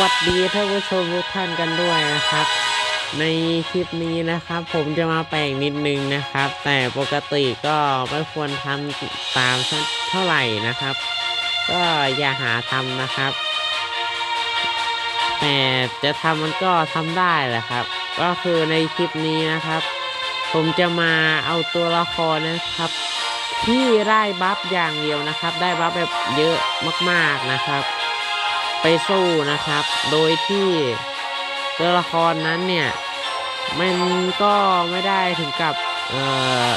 วัสดีท่านผู้ชมทุกท่านกันด้วยนะครับ ในคลิปนี้นะครับ ผมจะมาแปลงนิดนึงนะครับ แต่ปกติก็ไม่ควรทำตามเท่าไหร่นะครับ ก็อย่าหาทำนะครับ แต่จะทำมันก็ทำได้แหละครับ ก็คือในคลิปนี้นะครับ ผมจะมาเอาตัวละครนะครับที่ได้บัฟอย่างเดียวนะครับ ได้บัฟแบบเยอะมากๆนะครับ ไปสู้นะครับ โดยที่ตัวละครนั้นเนี่ยมันก็ไม่ได้ถึงกับเอ่อ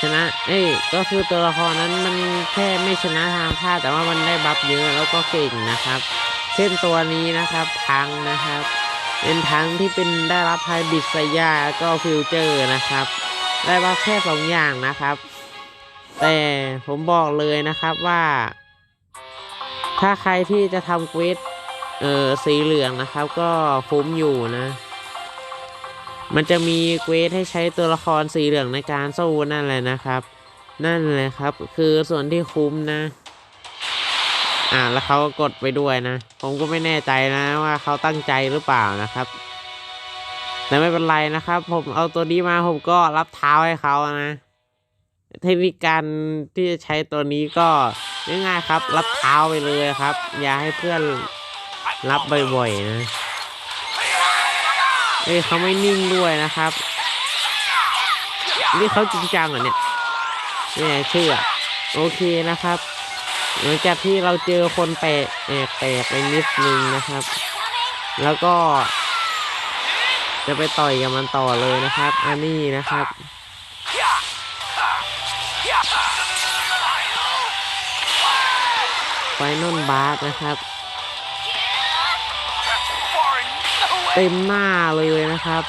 ชนะ เอ้ย ก็คือตัวละครนั้นมันแค่ไม่ชนะทางท่าแต่ว่ามันได้บัฟเยอะแล้วก็เก่งนะครับ เช่นตัวนี้นะครับทังนะครับ เป็นทังที่เป็นได้รับไฮบิดไซยาก็ฟิวเจอร์นะครับ ได้บัฟแค่สองอย่างนะครับ แต่ผมบอกเลยนะครับว่า ถ้าใครที่จะทำเควสเออสีเหลืองนะครับก็คุ้มอยู่นะ มันจะมีเควสให้ใช้ตัวละครสีเหลืองในการสู้นั่นแหละนะครับ นั่นแหละครับ คือส่วนที่คุ้มนะ อ่าแล้วเขาก็กดไปด้วยนะ ผมก็ไม่แน่ใจนะว่าเขาตั้งใจหรือเปล่านะครับ แต่ไม่เป็นไรนะครับ ผมเอาตัวนี้มาผมก็รับเท้าให้เขานะ เทคนิคการที่จะใช้ตัวนี้ก็ ง่ายๆครับ รับเท้าไปเลยครับ อย่าให้เพื่อนรับบ่อยๆนะเอ้ยเขาไม่นิ่งด้วยนะครับ นี่เขาจริงจังเหรอเนี่ยนี่เชื่อ โอเคนะครับหลังจากที่เราเจอคนแปลกแอบแปลกไปนิดนึงนะครับ แล้วก็ จะไปต่อยกับมันต่อเลยนะครับ อันนี้นะครับ ไฟ นอลบาร์นะครับ เต็มหน้าเลยนะครับ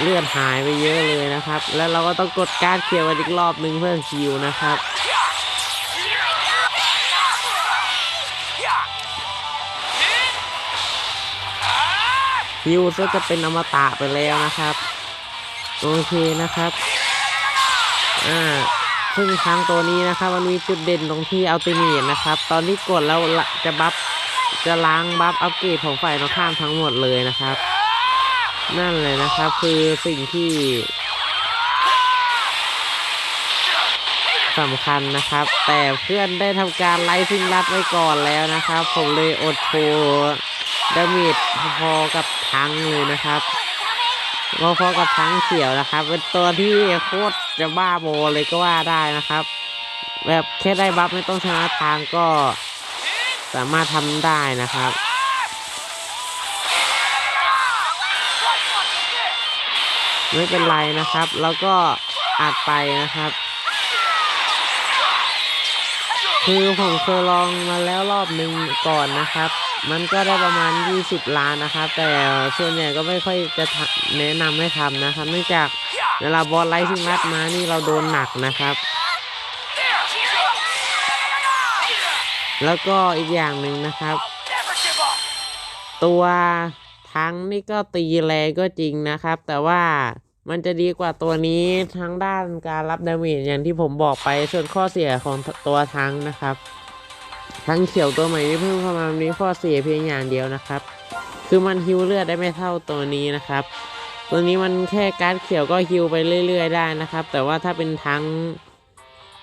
เลือดหายไปเยอะเลยนะครับ แล้วเราก็ต้องกดการดเขียวกันอีกรอบหนึ่งเพื่อคิวนะครับคิวก็จะเป็นอมตะไปแล้วนะครับ โอเคนะครับ อ่า ซึ่งทางตัวนี้นะครับ มันมีจุดเด่นตรงที่อัลติเมทนะครับ ตอนที่กดแล้วจะบัฟจะล้างบัฟอัปเกรดของฝ่ายตรงข้ามทั้งหมดเลยนะครับ นั่นเลยนะครับ คือสิ่งที่สำคัญนะครับ แต่เพื่อนได้ทำการไล่ซิงลัดไว้ก่อนแล้วนะครับ ผมเลยอดโชว์ดาเมจพอกับทั้งเลยนะครับ พอกับทั้งเขียวนะครับ เป็นตัวที่โคตรจะบ้าโบเลยก็ว่าได้นะครับ แบบแค่ได้บัฟไม่ต้องชนะทางก็สามารถทำได้นะครับไม่เป็นไรนะครับ แล้วก็อัดไปนะครับ คือผมเคยลองมาแล้วรอบหนึ่งก่อนนะครับ มันก็ได้ประมาณ 20 ล้านนะครับ แต่ส่วนใหญ่ก็ไม่ค่อยจะแนะนำให้ทำนะครับ เนื่องจากเวลาบอสไลท์ซิงลัดมานี่เราโดนหนักนะครับ แล้วก็อีกอย่างหนึ่งนะครับ ตัวทั้งนี่ก็ตีแรงก็จริงนะครับ แต่ว่ามันจะดีกว่าตัวนี้ทั้งด้านการรับดาเมจอย่างที่ผมบอกไปส่วนข้อเสียของตัวทั้งนะครับ ทั้งเขียวตัวใหม่ที่เพิ่มเข้ามามีข้อเสียเพียงอย่างเดียวนะครับ คือมันฮิวเลือดได้ไม่เท่าตัวนี้นะครับ ตัวนี้มันแค่การ์ดเขียวก็ฮิวไปเรื่อย ๆ ได้นะครับ แต่ว่าถ้าเป็นทั้ง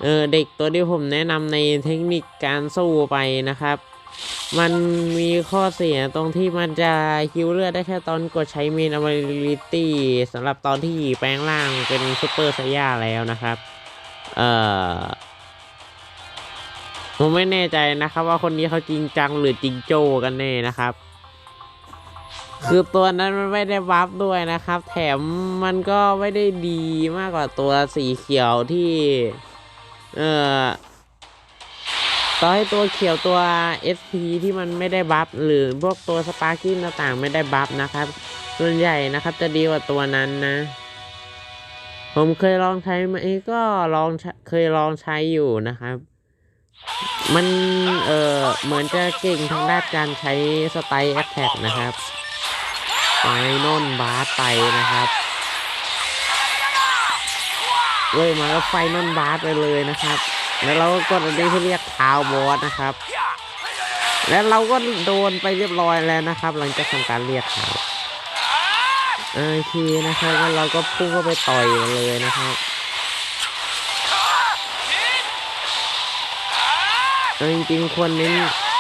เออเด็กตัวที่ผมแนะนำในเทคนิคการสู้ไปนะครับ มันมีข้อเสียตรงที่มันจะฮิวเลือดได้แค่ตอนกดใช้เมนอเ i ลิตี้สำหรับตอนที่แปลงร่างเป็นซูเปอร์ไซย่าแล้วนะครับ เอ่อ ผมไม่แน่ใจนะครับ ว่าคนนี้เขาจริงจังหรือจริงโจกันแน่นะครับ คือตัวนั้นมันไม่ได้บัฟด้วยนะครับ แถมมันก็ไม่ได้ดีมากกว่าตัวสีเขียวที่ เอ่อต่อให้ตัวเขียวตัว SP ที่มันไม่ได้บัฟหรือพวกตัวสปาร์กิ้งต่างๆไม่ได้บัฟนะครับ ส่วนใหญ่นะครับจะดีกว่าตัวนั้นนะ ผมเคยลองใช้ไหมก็ลองเคยลองใช้อยู่นะครับ มันเออเหมือนจะเก่งทางด้านการใช้สไตล์แอคแท็กนะครับไฟนอนบาสไปนะครับเลยมาแล้วไฟนอนบาสไปเลยนะครับ แล้วเราก็กดอันนี้ที่เรียกทาวบอสนะครับ และเราก็โดนไปเรียบร้อยแล้วนะครับ หลังจากทำการเรียกเขาโอเคนะครับแล้วเราก็พุ่งเข้าไปต่อยมันเลยนะครับ แต่จริงๆควรเน้น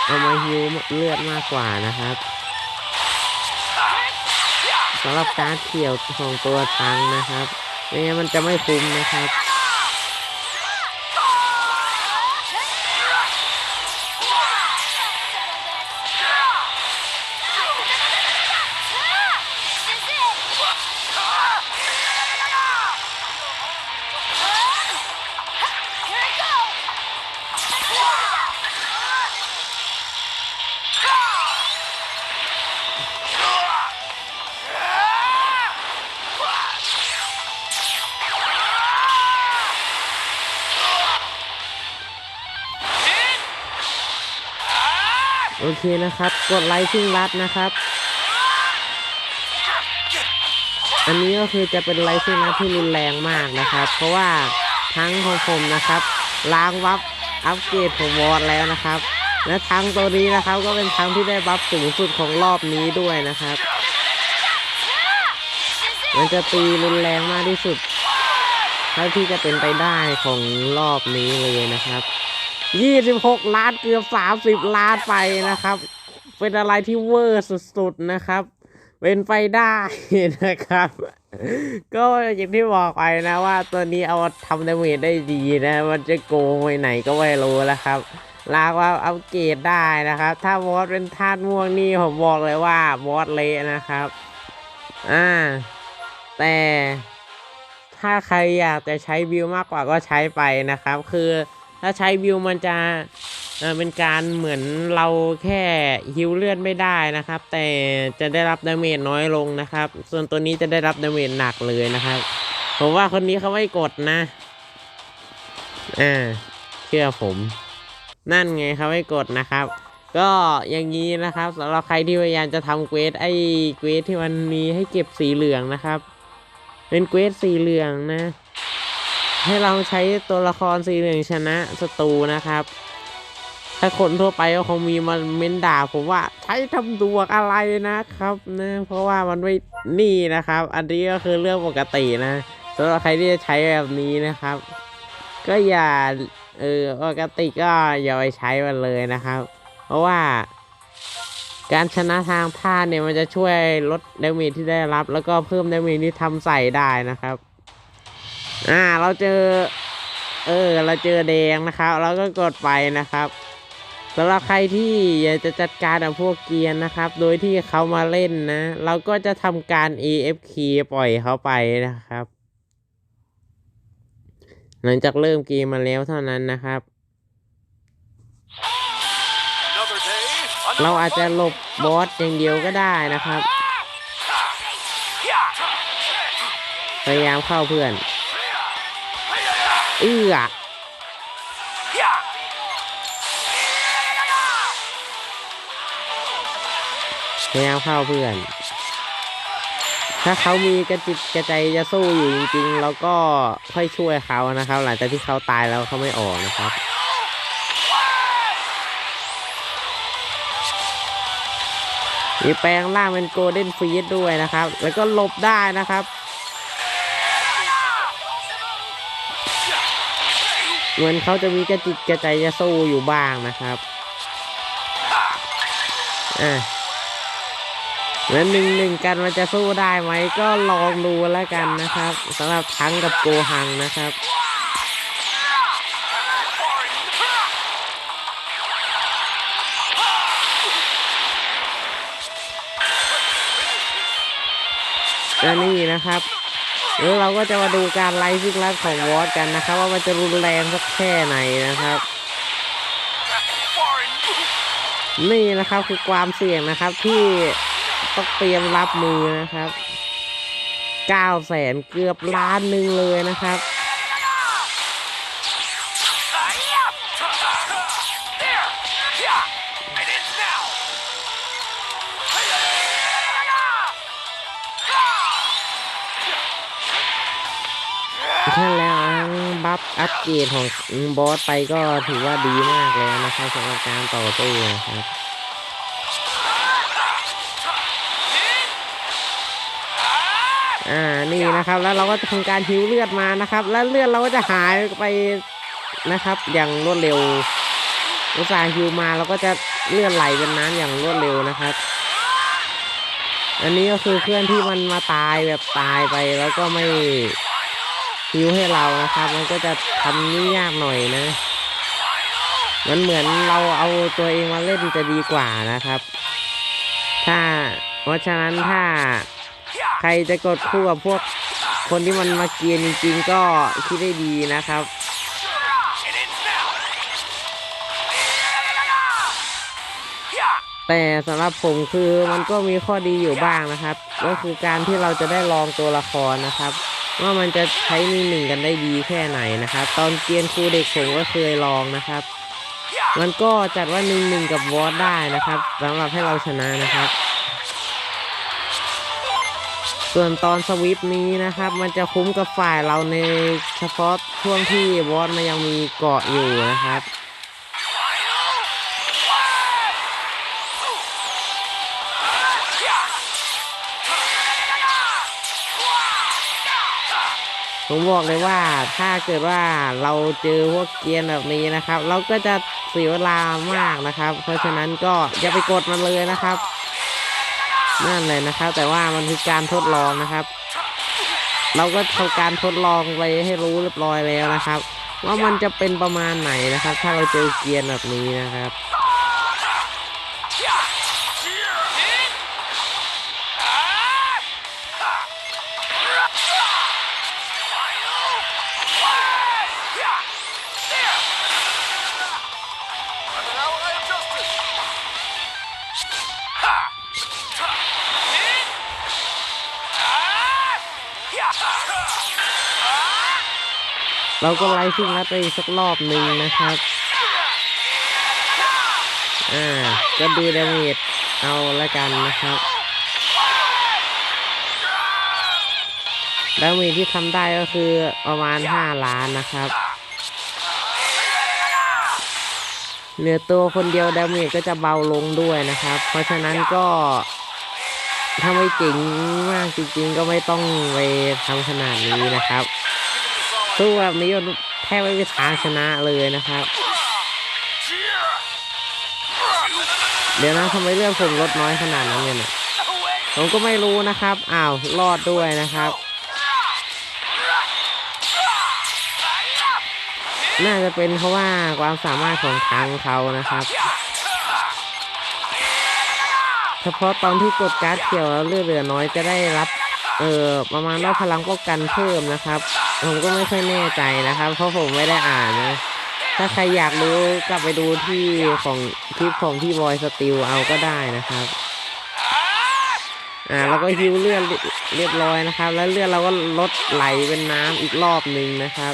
เอามาฮิวเลือดมากกว่านะครับสำหรับการเขี่ยวของตัวตังนะครับไม่งั้นมันจะไม่คุ้มนะครับ โอเคนะครับ กดไลค์ซึ่งรัดนะครับ อันนี้ก็คือจะเป็นไลค์ซึ่งรัดที่รุนแรงมากนะครับ เพราะว่าทั้งของผมนะครับ ล้างวับอัปเกรดของวอร์ดแล้วนะครับ และทั้งตัวนี้นะครับก็เป็นทั้งที่ได้บัฟสูงสุดของรอบนี้ด้วยนะครับ มันจะตีรุนแรงมากที่สุดเท่าที่จะเป็นไปได้ของรอบนี้เลยนะครับ 26ล้านเกือบ30ล้านไปนะครับ เป็นอะไรที่เวอร์สุดๆนะครับ เป็นไปได้นะครับ ก็อย่างที่บอกไปนะว่าตัวนี้เอาทำดาเมจได้ดีนะ มันจะโกงไปไหนก็ไม่รู้นะครับลากว่าอัปเกรดได้นะครับ ถ้าวอสเป็นธาตุม่วงนี่ผมบอกเลยว่าวอสเละนะครับ อ่า แต่ถ้าใครอยากจะใช้วิวมากกว่าก็ใช้ไปนะครับ คือ ถ้าใช้วิวมันจะเป็นการเหมือนเราแค่ฮิวเลือดไม่ได้นะครับ แต่จะได้รับดาเมจน้อยลงนะครับ ส่วนตัวนี้จะได้รับดาเมจหนักเลยนะครับ ผมว่าคนนี้เขาไม่กดนะอ่าเชื่อผม นั่นไงเขาไม่กดนะครับก็อย่างนี้นะครับสำหรับใครที่พยายามจะทำเควสไอ้เควสที่มันมีให้เก็บสีเหลืองนะครับ เป็นเควสสีเหลืองนะ ให้เราใช้ตัวละครสีหลืองชนะศัตรูนะครับ ถ้าคนทั่วไปก็คงมีมันเม้นด่าผมว่าใช้ทำดวกอะไรนะครับนะเพราะว่ามันไม่นี่นะครับ อันนี้ก็คือเรื่องปกตินะสำหรับใครที่จะใช้แบบนี้นะครับ ก็อย่าเออปกติก็อย่าไปใช้มันเลยนะครับ เพราะว่า การชนะทางท่าเนี่ยมันจะช่วยลดดาเมจที่ได้รับ แล้วก็เพิ่มดาเมจที่ทำใส่ได้นะครับ อ่า เราเจอ เออ เราเจอแดงนะครับ เราก็กดไปนะครับสำหรับใครที่อยากจะจัดการกับพวกเกียร์นะครับ โดยที่เขามาเล่นนะ เราก็จะทำการ AFK ปล่อยเขาไปนะครับ หลังจากเริ่มเกมมาแล้วเท่านั้นนะครับ Another day, เรา another อาจจะหลบบอสอย่างเดียวก็ได้นะครับ พยายามเข้าเพื่อน เอื้อพยายามเข้าเพื่อน ถ้าเขามีกระจิตกระใจจะสู้อยู่จริงๆเราก็ค่อยช่วยเขานะครับ หลังจากที่เขาตายแล้วเขาไม่ออกนะครับมีแปลงร่างเป็นโกลเด้นฟีดด้วยนะครับ แล้วก็หลบได้นะครับ เหมือนเขาจะมีกระจิตกระใจจะสู้อยู่บ้างนะครับอะแล้วหนึ่งหนึ่งกันมันจะสู้ได้ไหมก็ลองดูแล้วกันนะครับสำหรับทั้งกับโกหังนะครับและนี่นะครับ แล้วเราก็จะมาดูการไล่ซึ่งรัดของวอสกันนะครับ ว่ามันจะรุนแรงสักแค่ไหนนะครับ นี่นะครับคือความเสี่ยงนะครับที่ต้องเตรียมรับมือนะครับเก้าแสนเกือบล้านหนึ่งเลยนะครับ แค่แล้วบัฟอัปเกรดของบอสไปก็ถือว่าดีมากแล้วนะครับสำหรับการต่อตู้นะครับอ่านี่นะครับแล้วเราก็จะทำการหิวเลือดมานะครับ แล้วเลือดเราก็จะหายไปนะครับ อย่างรวดเร็วอุตส่าห์หิวมาเราก็จะเลือดไหลเป็นน้ำอย่างรวดเร็วนะครับ อันนี้ก็คือเพื่อนที่มันมาตายแบบตายไปแล้วก็ไม่ ฮิวให้เรานะครับ มันก็จะทำนี่ยากหน่อยนะ มันเหมือนเราเอาตัวเองมาเล่นจะดีกว่านะครับ ถ้าเพราะฉะนั้นถ้าใครจะกดคู่กับพวกคนที่มันมาเกียนจริงๆ ก็คิดได้ดีนะครับแต่สำหรับผมคือมันก็มีข้อดีอยู่บ้างนะครับ ก็คือการที่เราจะได้ลองตัวละครนะครับ ว่ามันจะใช้มีหนึ่งกันได้ดีแค่ไหนนะครับ ตอนเกียนครูเด็กผมก็เคยลองนะครับ มันก็จัดว่าหนึ่งหนึ่งกับวอสได้นะครับสำหรับให้เราชนะนะครับ ส่วนตอนสวิปนี้นะครับ มันจะคุ้มกับฝ่ายเราในเฉพาะช่วงที่วอสมันยังมีเกาะอยู่นะครับ ผมบอกเลยว่าถ้าเกิดว่าเราเจอพวกเกียนแบบนี้นะครับ เราก็จะเสียเวลามากนะครับ เพราะฉะนั้นก็อย่าไปกดมันเลยนะครับ นั่นเลยนะครับ แต่ว่ามันคือการทดลองนะครับ เราก็ทำการทดลองไปให้รู้เรียบร้อยแล้วนะครับ ว่ามันจะเป็นประมาณไหนนะครับ ถ้าเราเจอเกียนแบบนี้นะครับ เราก็ไล่ซึ่งรัดไปอีกสักรอบหนึ่งนะครับอ่าก็ดูดาเมจเอาละกันนะครับดาเมจที่ทำได้ก็คือประมาณ 5 ล้านนะครับเหลือตัวคนเดียวดาเมจก็จะเบาลงด้วยนะครับ เพราะฉะนั้นก็ถ้าไม่เจ๋งมากจริงๆก็ไม่ต้องไปทำขนาดนี้นะครับ สู้แบบนี้แทบไม่มีทางชนะเลยนะครับ เดี๋ยวนะทำไมเลือดผมลดน้อยขนาดนั้นเนี่ยผมก็ไม่รู้นะครับอ้าวรอดด้วยนะครับ น่าจะเป็นเพราะว่าความสามารถของทางเขานะครับเฉพาะตอนที่กดการ์ดเขียวแล้วเลือดเหลือน้อยจะได้รับ เออประมาณว่าพลังป้องกันเพิ่มนะครับ ผมก็ไม่ค่อยแน่ใจนะครับ เพราะผมไม่ได้อ่านนะ ถ้าใครอยากรู้กลับไปดูที่ของคลิปของพี่บอยสติลเอาก็ได้นะครับอ่าเราก็ฮิวเลือดเรียบร้อยนะครับ แล้วเลือดเราก็ลดไหลเป็นน้ำอีกรอบหนึ่งนะครับ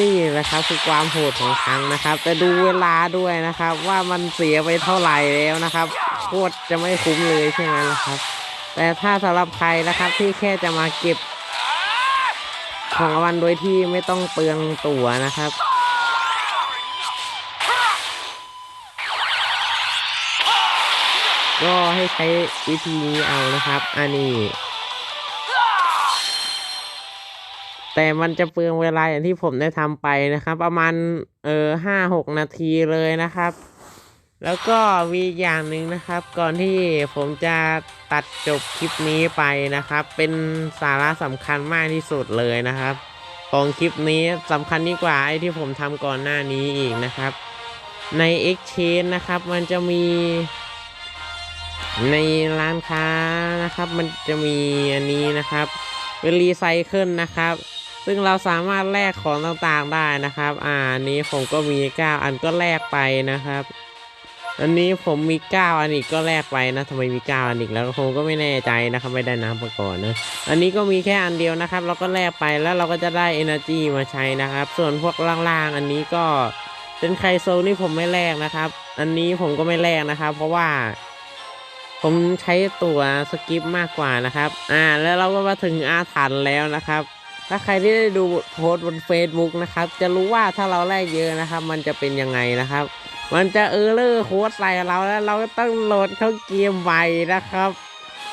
นี่แหละครับคือความโหดของครั้งนะครับ แต่ดูเวลาด้วยนะครับ ว่ามันเสียไปเท่าไหร่แล้วนะครับโคตรจะไม่คุ้มเลยใช่ไหมล่ะครับ แต่ถ้าสำหรับใครนะครับที่แค่จะมาเก็บ ของรางวัลโดยที่ไม่ต้องเปลืองตั๋วนะครับ ก็ให้ใช้วิธีนี้เอานะครับ อันนี้ แต่มันจะเปลืองเวลาอย่างที่ผมได้ทำไปนะครับ ประมาณเออห้าหกนาทีเลยนะครับ แล้วก็มีอีอย่างหนึ่งนะครับ ก่อนที่ผมจะตัดจบคลิปนี้ไปนะครับ เป็นสาระสำคัญมากที่สุดเลยนะครับ ของคลิปนี้สำคัญยิ่งกว่าไอ้ที่ผมทำก่อนหน้านี้อีกนะครับ ใน Exchange นะครับมันจะมี ในร้านค้านะครับ มันจะมีอันนี้นะครับเป็นรีไซเคิลนะครับ ซึ่งเราสามารถแลกของต่างๆได้นะครับ อ่านนี้ผมก็มี 9 อันก็แลกไปนะครับ อันนี้ผมมี 9 อันอีกก็แลกไปนะทำไมมี 9 อันอีกแล้วผมก็ไม่แน่ใจนะครับไม่ได้น้ำมาก่อนนะ อันนี้ก็มีแค่อันเดียวนะครับ เราก็แลกไปแล้วเราก็จะได้ Energy มาใช้นะครับ ส่วนพวกล่างๆ อันนี้ก็เป็นไคโซนี่ผมไม่แลกนะครับ อันนี้ผมก็ไม่แลกนะครับ เพราะว่า ผมใช้ตัวสกิปมากกว่านะครับ อ่า แล้วเราก็มาถึงอาถรรพ์แล้วนะครับถ้าใครที่ได้ดูโพสต์บน Facebook นะครับ จะรู้ว่าถ้าเราแลกเยอะนะครับ มันจะเป็นยังไงนะครับ มันจะเออร์เลอร์โค้ดใส่เราแล้วเราก็ต้องโหลดเข้าเกมใหม่นะครับ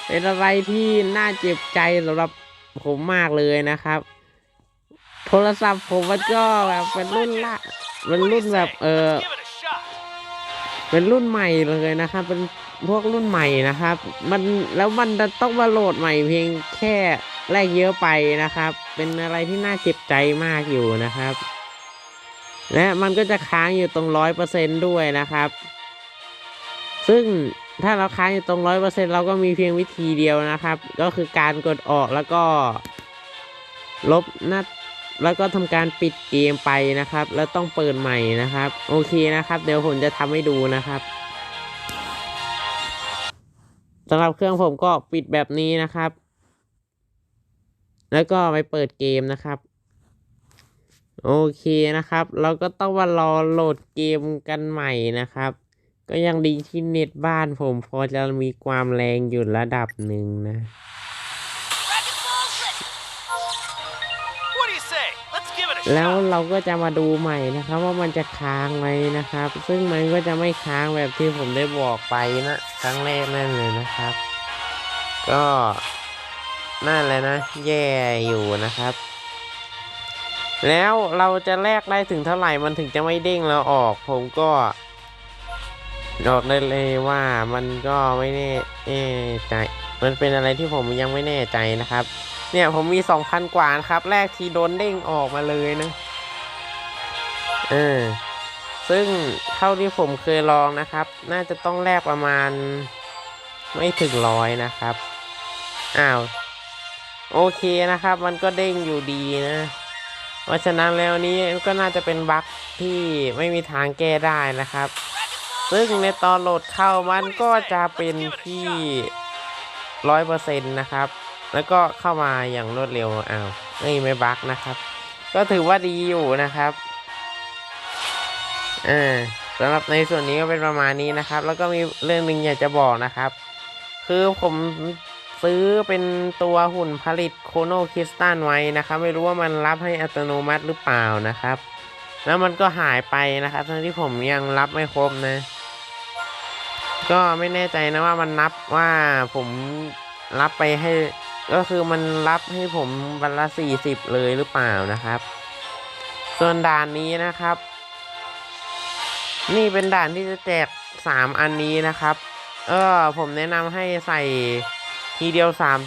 เป็นอะไรที่น่าเจ็บใจสำหรับผมมากเลยนะครับ โทรศัพท์ผมมันก็แบบเป็นรุ่นละเป็นรุ่นแบบเออเป็นรุ่นใหม่เลยนะครับ เป็นพวกรุ่นใหม่นะครับ มันแล้วมันจะต้องมาโหลดใหม่เพียงแค่แรกเยอะไปนะครับ เป็นอะไรที่น่าเจ็บใจมากอยู่นะครับ และมันก็จะค้างอยู่ตรงร้อยเปอร์เซนด้วยนะครับ ซึ่งถ้าเราค้างอยู่ตรงร้อยเปอร์เซ็นเราก็มีเพียงวิธีเดียวนะครับ ก็คือการกดออกแล้วก็ ลบหน้าแล้วก็ทำการปิดเกมไปนะครับ แล้วต้องเปิดใหม่นะครับ โอเคนะครับ เดี๋ยวผมจะทำให้ดูนะครับสำหรับเครื่องผมก็ปิดแบบนี้นะครับ แล้วก็ไปเปิดเกมนะครับ โอเคนะครับ เราก็ต้องมารอโหลดเกมกันใหม่นะครับ ก็ยังดีที่เน็ตบ้านผมพอจะมีความแรงอยู่ระดับหนึ่งนะ What do you say? Let's give it a แล้ว shot. เราก็จะมาดูใหม่นะครับว่ามันจะค้างไหมนะครับ ซึ่งมันก็จะไม่ค้างแบบที่ผมได้บอกไปนะครั้งแรกนั่นเลยนะครับ ก็นั่นแหละนะ แย่อยู่นะครับ แล้วเราจะแลกได้ถึงเท่าไหร่มันถึงจะไม่เด้งแล้วออก ผมก็บอกได้เลยว่ามันก็ไม่แน่แน่ใจ มันเป็นอะไรที่ผมยังไม่แน่ใจนะครับ เนี่ยผมมีสองพันกว่านะครับ แรกทีโดนเด้งออกมาเลยนะ เออ ซึ่งเท่าที่ผมเคยลองนะครับ น่าจะต้องแลกประมาณไม่ถึงร้อยนะครับ อ้าว โอเคนะครับ มันก็เด้งอยู่ดีนะ เพราะฉะนั้นแล้วนี้ก็น่าจะเป็นบั๊กที่ไม่มีทางแก้ได้นะครับ ซึ่งในตอนโหลดเข้ามันก็จะเป็นที่ร้อยเปอร์เซ็นต์นะครับ แล้วก็เข้ามาอย่างรวดเร็วอ้าวไม่ไม่บั๊กนะครับ ก็ถือว่าดีอยู่นะครับอ่าสำหรับในส่วนนี้ก็เป็นประมาณนี้นะครับ แล้วก็มีเรื่องหนึ่งอยากจะบอกนะครับ คือผม ซื้อเป็นตัวหุ่นผลิตโคโนคริสตันไว้นะครับ ไม่รู้ว่ามันรับให้อัตโนมัติหรือเปล่านะครับ แล้วมันก็หายไปนะครับทั้งที่ผมยังรับไม่ครบนะ ก็ไม่แน่ใจนะว่ามันนับว่าผมรับไปให้ ก็คือมันรับให้ผมวันละสี่สิบเลยหรือเปล่านะครับ ส่วนด่านนี้นะครับ นี่เป็นด่านที่จะแจกสามอันนี้นะครับ เออผมแนะนำให้ใส่ ทีเดียวสาม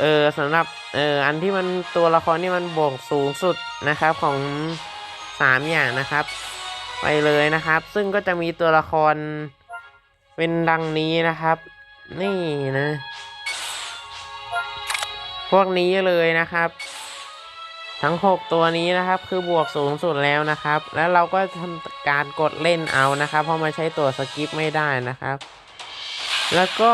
เออสำหรับเอออันที่มันตัวละครที่มันบวกสูงสุดนะครับของสามอย่างนะครับ ไปเลยนะครับ ซึ่งก็จะมีตัวละครเป็นดังนี้นะครับ นี่นะ พวกนี้เลยนะครับ ทั้ง 6 ตัวนี้นะครับ คือบวกสูงสุดแล้วนะครับ แล้วเราก็ทำการกดเล่นเอานะครับ เพราะมันใช้ตัวสกิปไม่ได้นะครับ แล้วก็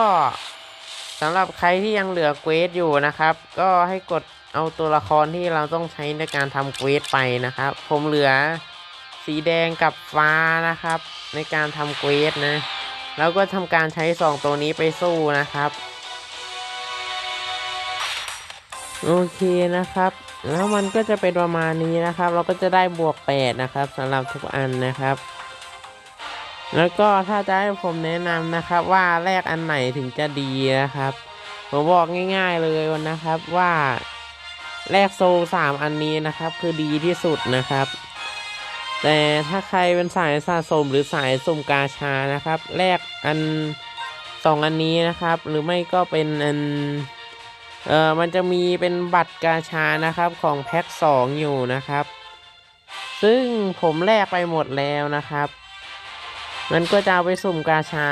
สำหรับใครที่ยังเหลือเควสอยู่นะครับ ก็ให้กดเอาตัวละครที่เราต้องใช้ในการทำเควสไปนะครับ ผมเหลือสีแดงกับฟ้านะครับ ในการทำเควสนะ แล้วก็ทำการใช้สองตัวนี้ไปสู้นะครับ โอเคนะครับ แล้วมันก็จะเป็นประมาณนี้นะครับ เราก็จะได้บวก 8 นะครับสำหรับทุกอันนะครับ แล้วก็ถ้าจะให้ผมแนะนำนะครับว่าแลกอันไหนถึงจะดีนะครับ ผมบอกง่ายๆเลยนะครับว่าแลกโซลสามอันนี้นะครับ คือดีที่สุดนะครับ แต่ถ้าใครเป็นสายสะสมหรือสายสุ่มกาชานะครับแลกอันสองอันนี้นะครับ หรือไม่ก็เป็นอันเออมันจะมีเป็นบัตรกาชานะครับของแพ็คสองอยู่นะครับ ซึ่งผมแลกไปหมดแล้วนะครับ มันก็จะเอาไปสุ่มกาชา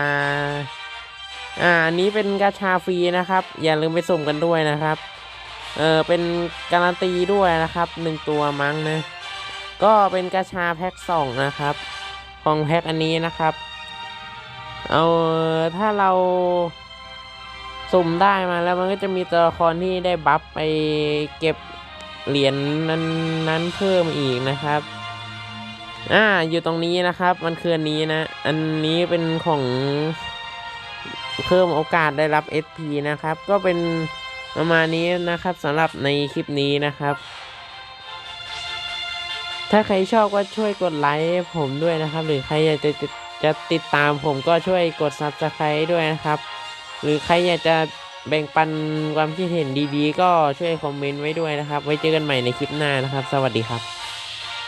อ่าอันนี้เป็นกาชาฟรีนะครับ อย่าลืมไปสุ่มกันด้วยนะครับ เออเป็นการันตีด้วยนะครับหนึ่งตัวมั้งนะ ก็เป็นกาชาแพ็คสองนะครับ ของแพ็คอันนี้นะครับ เอาถ้าเราสุ่มได้มาแล้วมันก็จะมีตัวละครที่ได้บัฟไปเก็บเหรียญนั้นนั้นเพิ่มอีกนะครับ อ่าอยู่ตรงนี้นะครับ มันคืออันนี้นะ อันนี้เป็นของเพิ่มโอกาสได้รับ SP นะครับ ก็เป็นประมาณนี้นะครับสำหรับในคลิปนี้นะครับ ถ้าใครชอบก็ช่วยกดไลค์ผมด้วยนะครับ หรือใครอยากจะจะจะติดตามผมก็ช่วยกด Subscribe ด้วยนะครับ หรือใครอยากจะแบ่งปันความคิดเห็นดีๆ ก็ช่วยคอมเมนต์ไว้ด้วยนะครับ ไว้เจอกันใหม่ในคลิปหน้านะครับ สวัสดีครับ